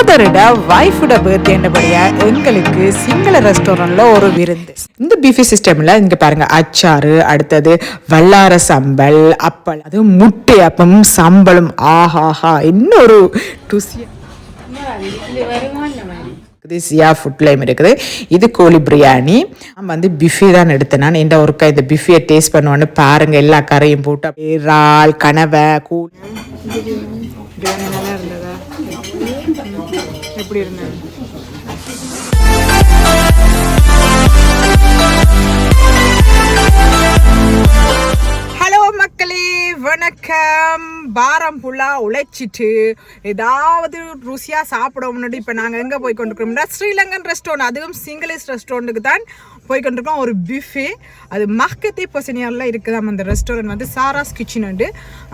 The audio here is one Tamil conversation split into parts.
பிரதரோட ஒய்ஃபோட பர்த்டேன்றபடியா எங்களுக்கு சிங்கள ரெஸ்டாரண்ட்ல ஒரு விருந்து. இந்த பிஃபி சிஸ்டம்ல இங்க பாருங்க அச்சாறு அடுத்தது வல்லார சம்பல் அப்பல் அது முட்டை அப்பம் சம்பளம் ஆஹாஹா இன்னொரு டுசியா இருக்குது சியா ஃபுட்லேயும் இருக்குது. இது கோழி பிரியாணி. நான் வந்து பிஃபி தான் எடுத்தேன். நான் இந்த ஒருக்கா இந்த பிஃபியை டேஸ்ட் பண்ணுவோன்னு பாருங்கள் எல்லா கரையும் போட்டு அப்படியே இறால் கனவை கூழ். நல்லா இருந்ததா? எப்படி இருந்தது? பாரம் ஃபுல்லாக உழைச்சிட்டு ஏதாவது ருசியாக சாப்பிட முன்னாடி இப்போ நாங்கள் எங்கே போய் கொண்டிருக்கிறோம்னா ஸ்ரீலங்கன் ரெஸ்டாரண்ட் அதுவும் சிங்கிளிஷ் ரெஸ்டாரண்ட்டுக்கு தான் போய் கொண்டிருக்கோம். ஒரு பிஃபே அது மஹ்கத்தி பொசனியாரில் இருக்குதாம் அந்த ரெஸ்டாரண்ட் வந்து சாராஸ் கிச்சன் உண்டு.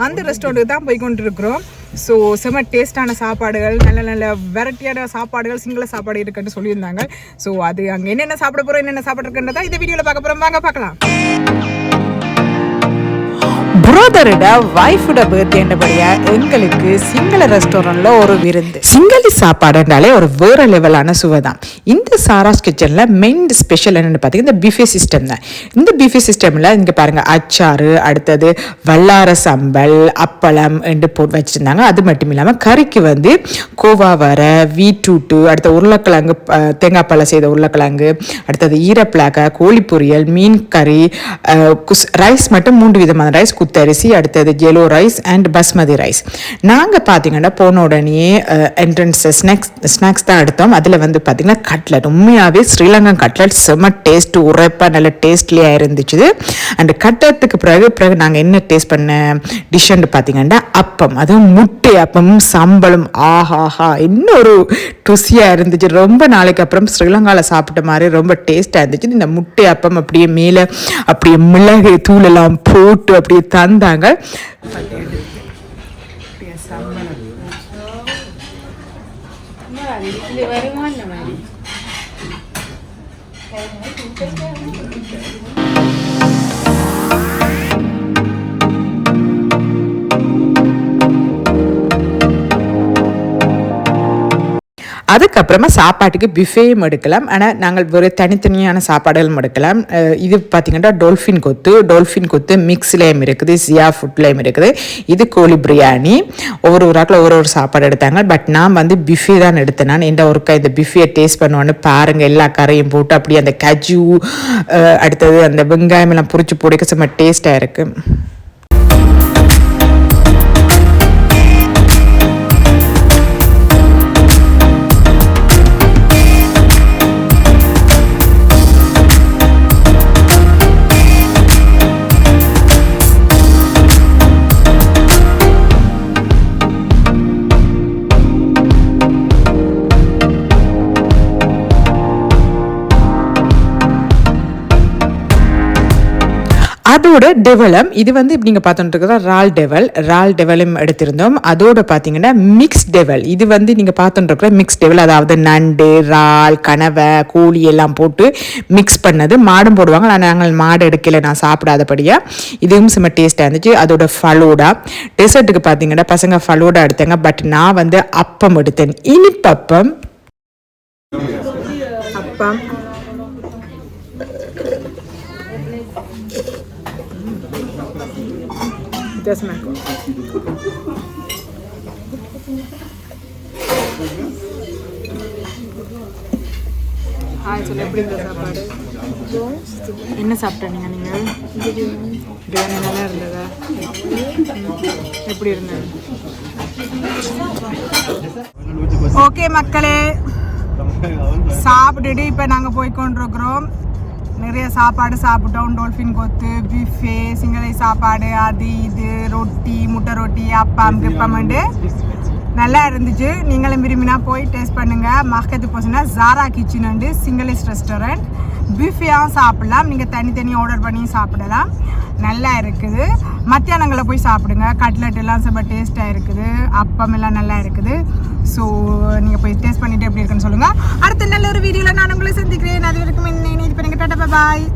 அந்த ரெஸ்டாரண்ட்டுக்கு தான் போய் கொண்டிருக்கிறோம். ஸோ செம டேஸ்டான சாப்பாடுகள் நல்ல நல்ல வெரைட்டியான சாப்பாடுகள் சிங்கள சாப்பாடு இருக்குன்னு சொல்லியிருந்தாங்க. ஸோ அது அங்கே என்னென்ன சாப்பிட போகிறோம் என்னென்ன சாப்பிட இந்த வீடியோவில் பார்க்க போகிறோம் வாங்க பார்க்கலாம். பிரதரோட ஒய்ஃபோட பர்த்டேன்றபடியா எங்களுக்கு சிங்கள ரெஸ்டாரண்ட்ல ஒரு விருந்து. சிங்களி சாப்பாடுன்றாலே ஒரு வேற லெவலான சுவை தான் இந்த சாராஸ் கிச்சன்ல மெயின் ஸ்பெஷல் என்னன்னு பார்த்தீங்கன்னா இந்த பிஃபே சிஸ்டம் தான். இந்த பிஃபே சிஸ்டம்ல இங்க பாருங்க அச்சாறு அடுத்தது வல்லார சம்பல் அப்பளம் என்று போட்டு வச்சிருந்தாங்க. அது மட்டும் இல்லாமல் கறிக்கு வந்து கோவா வர வீட்டூட்டு அடுத்த உருளைக்கிழங்கு தேங்காய் பழம் செய்த உருளைக்கிழங்கு அடுத்தது ஈரப்பிளாக கோழி பொரியல் மீன் கறி குஸ் ரைஸ் மட்டும் மூன்று விதமான ரைஸ் அரிசி அடுத்தது ஜெலோ ரைஸ் அண்ட் பஸ்மதி ரைஸ் நாங்கள் பார்த்தீங்கன்னா போன உடனே என்ட்ரன்ஸ் ஸ்நாக்ஸ் ஸ்நாக்ஸ் தான் எடுத்தோம். அதில் வந்து பார்த்தீங்கன்னா கட்லட் உண்மையாகவே ஸ்ரீலங்கன் கட்லட் செம்ம டேஸ்ட் உரைப்பாக நல்ல டேஸ்ட்லியாக இருந்துச்சு. அண்ட் கட்டத்துக்கு பிறகு பிறகு நாங்கள் என்ன டேஸ்ட் பண்ண டிஷ்ஷுன்னு பார்த்தீங்கன்னா அப்பம். அதுவும் முட்டை அப்பமும் சம்பளம் ஆஹாஹா இன்னொரு ருசியாக இருந்துச்சு. ரொம்ப நாளைக்கு அப்புறம் ஸ்ரீலங்காவில் சாப்பிட்ட மாதிரி ரொம்ப டேஸ்ட்டாக இருந்துச்சு. இந்த முட்டை அப்பம் அப்படியே மேலே அப்படியே மிளகு தூளெல்லாம் போட்டு அப்படியே தந்தாங்க அதுக்கப்புறமா சாப்பாட்டுக்கு பிஃபேயும் எடுக்கலாம். ஆனால் நாங்கள் ஒரு தனித்தனியான சாப்பாடுகளும் எடுக்கலாம். இது பார்த்தீங்கன்னா டோல்ஃபின் கொத்து. டோல்ஃபின் கொத்து மிக்ஸ்லேயும் இருக்குது சியா ஃபுட்லேயும் இருக்குது. இது கோழி பிரியாணி. ஒவ்வொரு ஊராக்கில் ஒரு ஒரு சாப்பாடு எடுத்தாங்க. பட் நான் வந்து பிஃபே தான் எடுத்தேன். நான் இந்த ஒருக்கா இந்த பிஃபையை டேஸ்ட் பண்ணுவோன்னு பாருங்கள் எல்லா கரையும் போட்டு அப்படியே அந்த கஜு அடுத்தது அந்த வெங்காயம் எல்லாம் பொரிச்சு போடுக்க செம்ம டேஸ்ட்டாக இருக்குது அதோட டெவலம் இது வந்து இப்போ நீங்கள் பார்த்துட்டு ரால் டெவல் ரால் டெவலும் எடுத்திருந்தோம். அதோட பார்த்தீங்கன்னா மிக்ஸ் டெவல் இது வந்து நீங்கள் பார்த்துட்டு இருக்கிற மிக்ஸ் டெவல் அதாவது நண்டு ரால் கனவை கூலி எல்லாம் போட்டு மிக்ஸ் பண்ணது. மாடும் போடுவாங்க ஆனால் நாங்கள் மாடு எடுக்கல நான் சாப்பிடாதபடியாக இதுவும் செம்ம டேஸ்ட்டாக இருந்துச்சு. அதோட ஃபலூடா டெசர்ட்டுக்கு பார்த்தீங்கன்னா பசங்க ஃபலூடா எடுத்தாங்க. பட் நான் வந்து அப்பம் எடுத்தேன். இனிப்பப்பம். அப்பம். வித்தியாசமாக இருக்கும் ஹாய் சொல்லு எப்படி இருந்த சாப்பாடு? என்ன சாப்பிட்டீங்க நீங்கள் பிரியாணி நல்லா இருந்ததா? எப்படி இருந்தது? ஓகே மக்களே சாப்பிட்டுட்டு இப்போ நாங்கள் போய் கொண்டிருக்கிறோம் நிறைய சாப்பாடு சாப்பிட்டோம். டோல்ஃபின் கொத்து பிஃபே சிங்களை சாப்பாடு அது இது ரொட்டி முட்டை ரொட்டி அப்பம் கிப்பம்ண்டு நல்லா இருந்துச்சு. நீங்களும் விரும்பினா போய் டேஸ்ட் பண்ணுங்க. மஹத்து போச்சுன்னா ஜாரா கிச்சன் உண்டு சிங்களீஸ் ரெஸ்டாரண்ட் பிஃபேயும் சாப்பிடலாம். நீங்கள் தனித்தனி ஆர்டர் பண்ணி சாப்பிடலாம். நல்லா இருக்குது. மத்தியானங்களில் போய் சாப்பிடுங்க. கட்லெட் எல்லாம் ரொம்ப டேஸ்ட்டாக இருக்குது. அப்பம் எல்லாம் நல்லா இருக்குது. ஸோ நீங்கள் போய் டேஸ்ட் பண்ணிட்டு எப்படி இருக்குன்னு சொல்லுங்கள் அடுத்த நல்ல ஒரு வீடியோவில் நான் உங்களை சந்திக்கிறேன். அது வரைக்கும் என்ன இது பண்ணுங்க டாட்டா பாய்